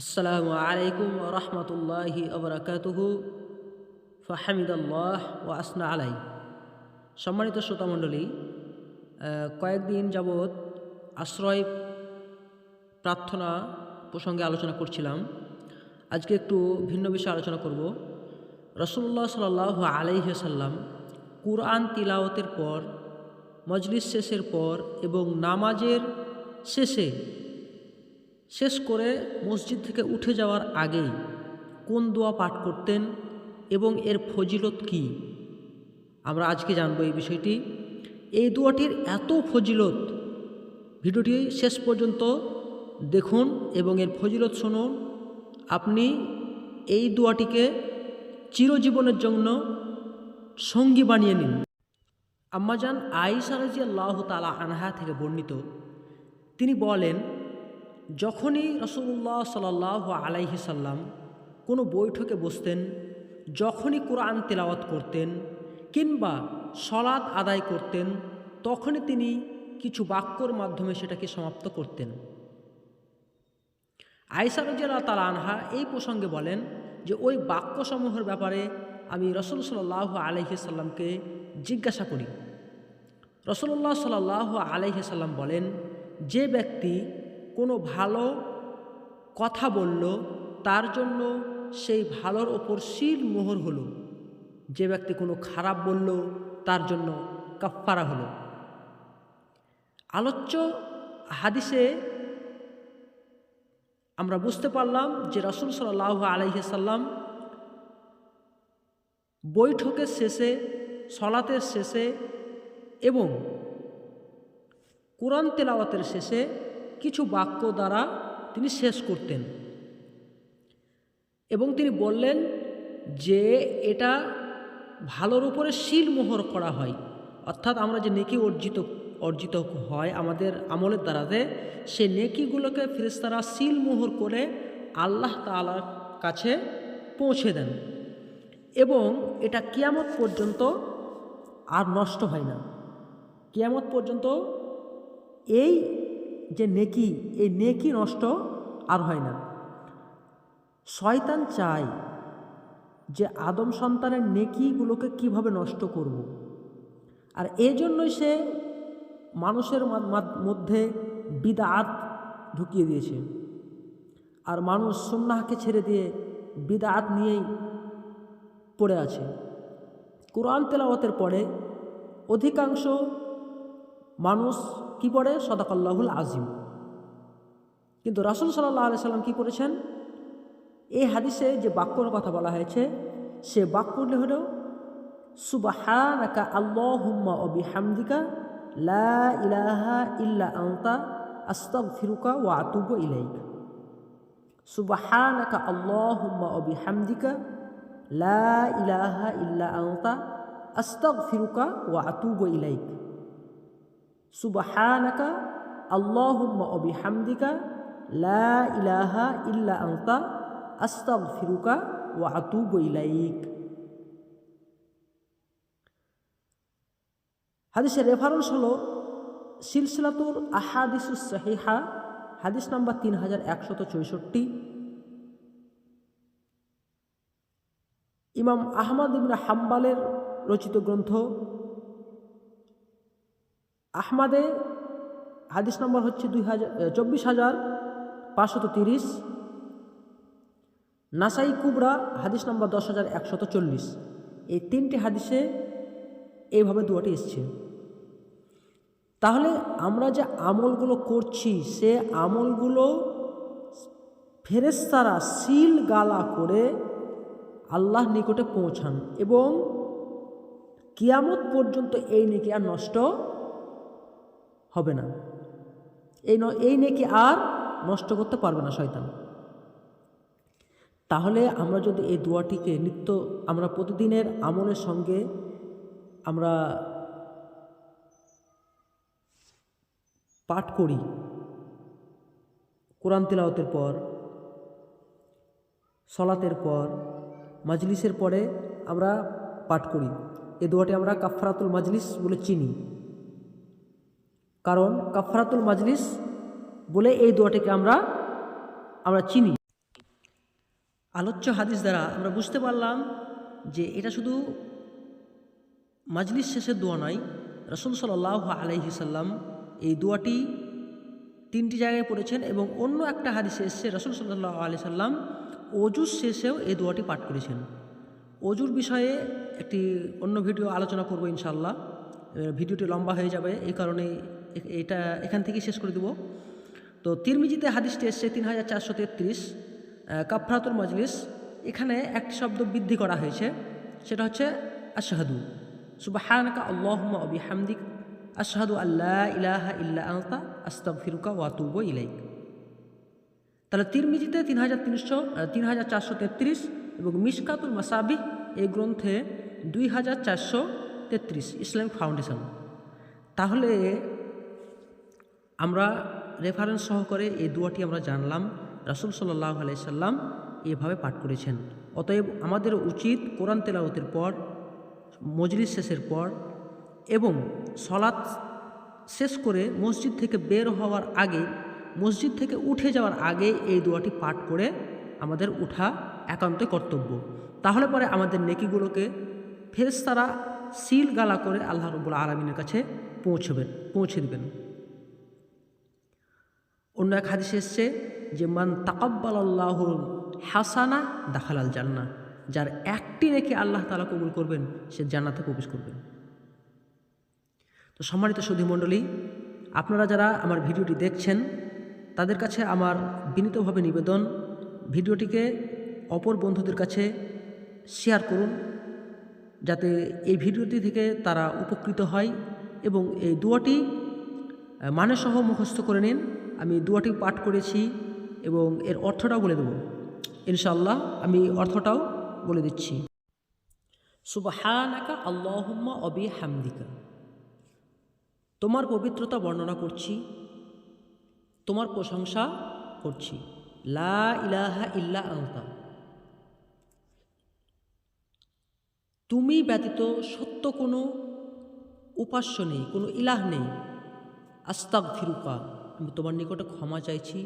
আসসালামু আলাইকুম রহমতুল্লাহি আবরাকাতুহু ফাহামিদাল্লাহ ও আসনা আলাই সম্মানিত শ্রোতামণ্ডলী কয়েকদিন যাবৎ আশ্রয় প্রার্থনা প্রসঙ্গে আলোচনা করছিলাম। আজকে একটু ভিন্ন বিষয়ে আলোচনা করব। রসুল্লাহ সাল আলাইসাল্লাম কুরআন তিলাওয়াতের পর, মজলিস শেষের পর এবং নামাজের শেষে শেষ করে মসজিদ থেকে উঠে যাওয়ার আগেই কোন দোয়া পাঠ করতেন এবং এর ফজিলত কি? আমরা আজকে জানব এই বিষয়টি। এই দোয়াটির এত ফজিলত, ভিডিওটি শেষ পর্যন্ত দেখুন এবং এর ফজিলত শুনুন। আপনি এই দোয়াটিকে চিরজীবনের জন্য সঙ্গী বানিয়ে নিন। আম্মাজান আইসা আল্লাহ তালা আনহা থেকে বর্ণিত, তিনি বলেন, যখনই রসুল্লাহ সাল আলাইহি সাল্লাম কোনো বৈঠকে বসতেন, যখনই কোরআন তেলাওয়াত করতেন কিংবা সলাৎ আদায় করতেন, তখনই তিনি কিছু বাক্যর মাধ্যমে সেটাকে সমাপ্ত করতেন। আয়সা রজিয়াল্লাহ তালা আনহা এই প্রসঙ্গে বলেন যে, ওই বাক্যসমূহের ব্যাপারে আমি রসুল সাল্লাহ আলহি সাল্লামকে জিজ্ঞাসা করি। রসুল্লাহ সাল্লাহ আলহি সাল্লাম বলেন, যে ব্যক্তি কোনো ভালো কথা বলল, তার জন্য সেই ভালোর ওপর শিল মোহর হলো। যে ব্যক্তি কোনো খারাপ বলল, তার জন্য কাফারা হলো। আলোচ্য হাদিসে আমরা বুঝতে পারলাম যে রসুল সাল্লাহ আলহিসাল্লাম বৈঠকের শেষে, সলাতের শেষে এবং কোরআন তেলাওয়াতের শেষে কিছু বাক্য দ্বারা তিনি শেষ করতেন। এবং তিনি বললেন যে এটা ভালোর উপরে শিল মোহর করা হয়। অর্থাৎ আমরা যে নেকি অর্জিত অর্জিত হয় আমাদের আমলের দ্বারাতে, সে নেকিগুলোকে ফেরেস্তারা শিল মোহর করে আল্লাহ তালার কাছে পৌঁছে দেন। এবং এটা কিয়ামত পর্যন্ত আর নষ্ট হয় না। কিয়ামত পর্যন্ত এই যে নেকি, এই নেকি নষ্ট আর হয় না। শয়তান চায় যে আদম সন্তানের নেকিগুলোকে কীভাবে নষ্ট করব। আর এই জন্যই সে মানুষের মধ্যে বিদাত ঢুকিয়ে দিয়েছে। আর মানুষ সুন্নাহকে ছেড়ে দিয়ে বিদাত নিয়েই পড়ে আছে। কোরআন তেলাওয়াতের পরে অধিকাংশ মানুষ কি পড়ে? সদাকাল্লাহুল আজিম। কিন্তু রাসুল সাল্লাহ আলি সাল্লাম কী করেছেন এই হাদিসে যে বাক্যর কথা বলা হয়েছে, সে বাক্যটি হল সুবাহানাকা আল্লাহুম্মা অবি হামদিকা লা ইলাহা ইল্লা আন্তা ফিরুকা ওয়া আতুব ইলাইক। সুবাহানাকা আল্লাহুম্মা অবি হামদিকা লা ইলাহা ইল্লা আন্তা আস্তক ফিরুকা ওয়া আতুব ইলাইক। সুবাহানাকা, আল্লাহুম্মা অবি হামদিকা লা ইলাহা ইল্লা আন্তা আস্তাগ ফিরুকা ও আতুব ইলাইক। হাদিসের রেফারেন্স হলো সিলসিলাতুর আহাদিসুস সাহিহা, হাদিস নাম্বার তিন হাজার একশত চৌষট্টি। ইমাম আহমদ ইবনা হাম্বালের রচিত গ্রন্থ। আহমাদে হাদিস নম্বর হচ্ছে দুই হাজার চব্বিশ হাজার পাঁচশত তিরিশ। নাসাই কুবরা হাদিস নম্বর দশ হাজার একশত চল্লিশ। এই তিনটি হাদিসে এইভাবে দুয়াটি এসছে। তাহলে আমরা যে আমলগুলো করছি, সে আমলগুলো ফেরেস্তারা সিল গালা করে আল্লাহ নিকটে পৌঁছান এবং কিয়ামত পর্যন্ত এই নেকি আর নষ্ট হবে না। এই এই নেকি আর নষ্ট করতে পারবে না শয়তান। তাহলে আমরা যদি এই দোয়াটিকে নিত্য, আমরা প্রতিদিনের আমলের সঙ্গে আমরা পাঠ করি, কোরআন তেলাওতের পর, সলাতের পর মাজলিসের পরে আমরা পাঠ করি। এই দোয়াটি আমরা কাফরাতুল মাজলিস বলে চিনি। কারণ কাফরাতুল মাজলিস বলে এই দোয়াটিকে আমরা আমরা চিনি। আলোচ্য হাদিস দ্বারা আমরা বুঝতে পারলাম যে এটা শুধু মাজলিস শেষের দোয়া নয়, রসুল সাল্লাহ আলাইহি সাল্লাম এই দোয়াটি তিনটি জায়গায় পড়েছেন এবং অন্য একটা হাদিসে এসছে, রসুল সাল্লাহ আলি সাল্লাম অজুর শেষেও এই দোয়াটি পাঠ করেছেন। অজুর বিষয়ে একটি অন্য ভিডিও আলোচনা করব ইনশাল্লাহ ভিডিওটি লম্বা হয়ে যাবে, এই কারণে এটা এখান থেকেই শেষ করে দেব। তো তিরমিজিতে হাদিসটি এসছে তিন হাজার চারশো তেত্রিশ কাফরাতুল মজলিস। এখানে একটি শব্দ বৃদ্ধি করা হয়েছে, সেটা হচ্ছে আশাহাদু। সুবাহানকা আল্লাহুম্মা অবি হামদিক আশহাদু আল্লাহ ইলাহা ইল্লা আনতা, আস্তাগফিরুকা ওয়া আতুবু ইলাইক। তাহলে তিরমিজিতে তিন হাজার তিনশো তিন হাজার চারশো তেত্রিশ এবং মিসকাতুল মাসাবি এই গ্রন্থে দুই হাজার চারশো তেত্রিশ ইসলামিক ফাউন্ডেশন। তাহলে আমরা রেফারেন্স সহকারে এই দুয়াটি আমরা জানলাম, রাসুল সাল্লাহ আলাইসাল্লাম এভাবে পাঠ করেছেন। অতএব আমাদের উচিত কোরআন তেলাওতের পর, মজলিস শেষের পর এবং সলাৎ শেষ করে মসজিদ থেকে বের হওয়ার আগে মসজিদ থেকে উঠে যাওয়ার আগে এই দোয়াটি পাঠ করে আমাদের উঠা একান্ত কর্তব্য। তাহলে পরে আমাদের নেকিগুলোকে ফেরেশতারা সিল গালা করে আল্লাহ রবুল আলমিনের কাছে পৌঁছবেন, পৌঁছে দেবেন। অন্য এক হাদিসে এসছে যে, মান তাকাব্বাল আল্লাহুল হাসানা দাখালাল জান্না যার একটি নেকি আল্লাহ তালা কবুল করবেন, সে জান্নাতে প্রবেশ করবেন। তো সম্মানিত সুধী মণ্ডলী আপনারা যারা আমার ভিডিওটি দেখছেন তাদের কাছে আমার বিনীতভাবে নিবেদন, ভিডিওটিকে অপর বন্ধুদের কাছে শেয়ার করুন, যাতে এই ভিডিওটি থেকে তারা উপকৃত হয় এবং এই দুয়াটি মানে সহ মুখস্থ করে নিন। আমি দুয়াটি পাঠ করেছি এবং এর অর্থটাও বলে দেব। ইনশাল্লাহ আমি অর্থটাও বলে দিচ্ছি। সুবাহানাকা আল্লাহুম্মা অবি হামদিকা তোমার পবিত্রতা বর্ণনা করছি। তোমার প্রশংসা করছি। লা ইলাহা ইল্লা আনতা। তুমি ব্যতীত সত্য কোনো উপাস্য নেই, কোনো ইলাহ নেই। আস্তাক ফিরুকা আমি তোমার নিকটে ক্ষমা চাইছি।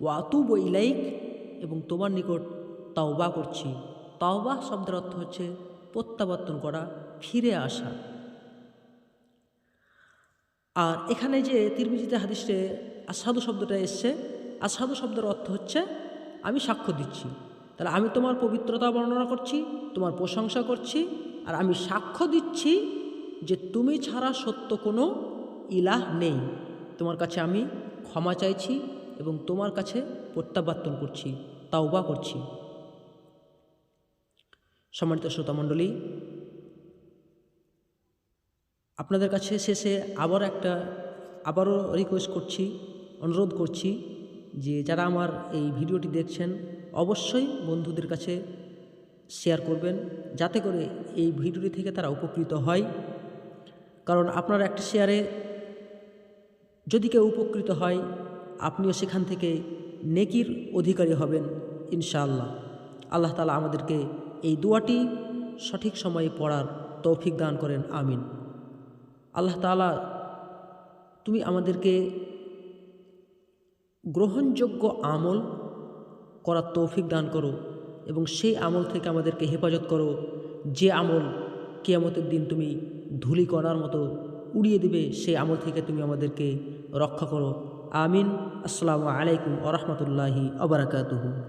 ও আতুব ইলাইক, এবং তোমার নিকট তাওবা করছি। তাওবা শব্দের অর্থ হচ্ছে প্রত্যাবর্তন করা, ফিরে আসা। আর এখানে যে তিরমিজিতে হাদিসে আসাদু শব্দটা এসছে। আসাদু শব্দের অর্থ হচ্ছে, আমি সাক্ষ্য দিচ্ছি। তাহলে আমি তোমার পবিত্রতা বর্ণনা করছি, তোমার প্রশংসা করছি, আর আমি সাক্ষ্য দিচ্ছি যে তুমি ছাড়া সত্য কোনো ইলাহ নেই। তোমার কাছে আমি ক্ষমা চাইছি এবং তোমার কাছে প্রত্যাবর্তন করছি, তাওবা করছি। সম্মানিত শ্রোতামণ্ডলী আপনাদের কাছে শেষে আবার একটা, আবারও রিকোয়েস্ট করছি। অনুরোধ করছি যে যারা আমার এই ভিডিওটি দেখছেন, অবশ্যই বন্ধুদের কাছে শেয়ার করবেন, যাতে করে এই ভিডিওটি থেকে তারা উপকৃত হয়। কারণ আপনার একটা শেয়ারে যদি কেউ উপকৃত হয়, আপনিও সেখান থেকে নেকির অধিকারী হবেন, ইনশাআল্লাহ। আল্লাহ তালা আমাদেরকে এই দোয়াটি সঠিক সময়ে পড়ার তৌফিক দান করেন, আমিন। আল্লাহ তালা তুমি আমাদেরকে গ্রহণযোগ্য আমল করার তৌফিক দান করো এবং সেই আমল থেকে আমাদেরকে হেফাজত করো। যে আমল কেয়ামতের দিন তুমি ধুলি করার মতো উড়িয়ে দিবে, সেই আমল থেকে তুমি আমাদেরকে রক্ষা করো। আমিন। আসসালামু আলাইকুম আ রহমতুল্লাহি আবরাকাতুহু